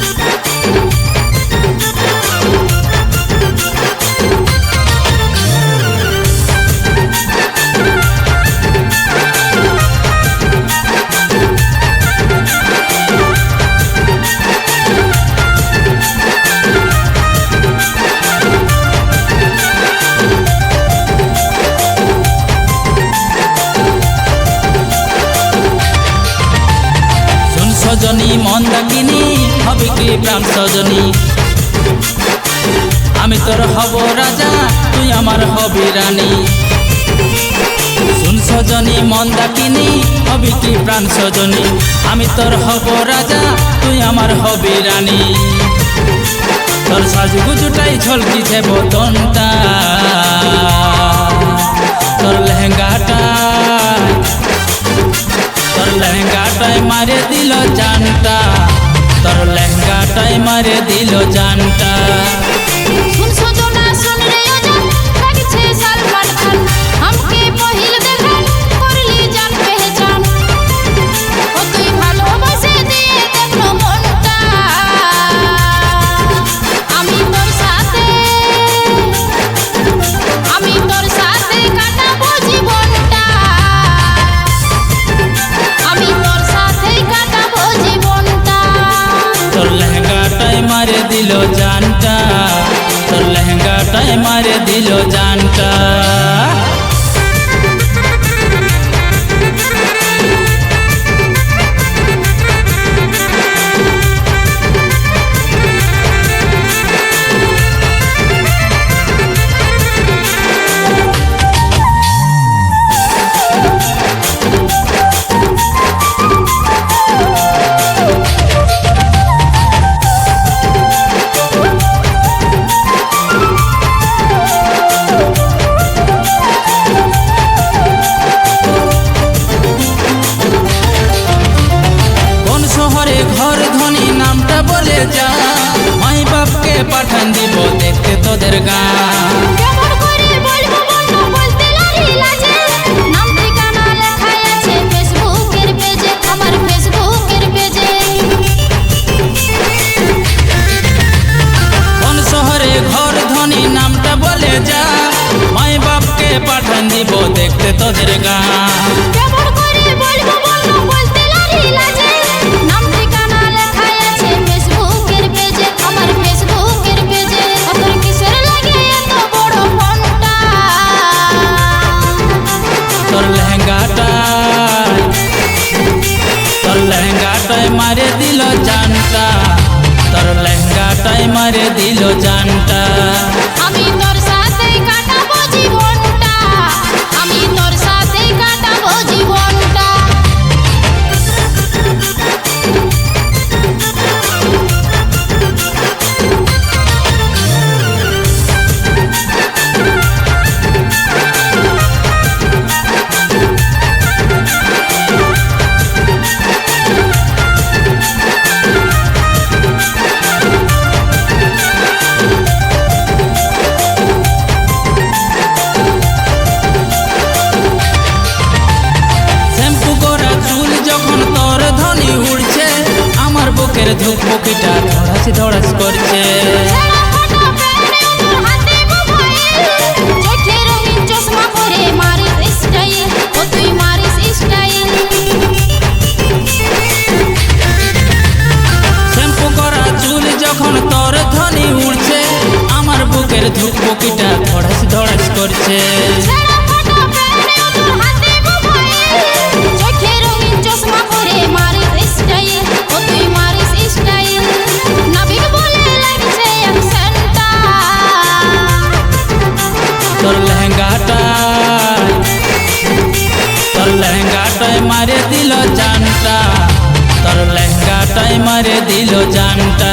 শুন সজনী, মন দাকিনি হবে কি প্রাণ সজনী? আমি তোর হব রাজা, তুই আমার হবি রানী। শুন সজনী দাকিনি হবি কি প্রাণ সজনী? আমি তোর হব রাজা, তুই আমার হবি রানী। তোর সাজগুজুটাই ঝলকিছে বদনটা তোর লেহেঙ্গাটাই মারে দিল জানটা। তোর লেহেঙ্গাটাই মারে দিল জানটা। শুন সজনা শুন রে মারে দিল জানটা যা মাই বাপকে পাঠান দিব দেখতে তোদের গান কেমন করে বলব বন্ধু বলতে লেহেঙ্গাটাই মারে দিল জানটা ধনী ধরাস ধড়াস করছে। জানটা তোর লেহেঙ্গাটাই মারে দিল জানটা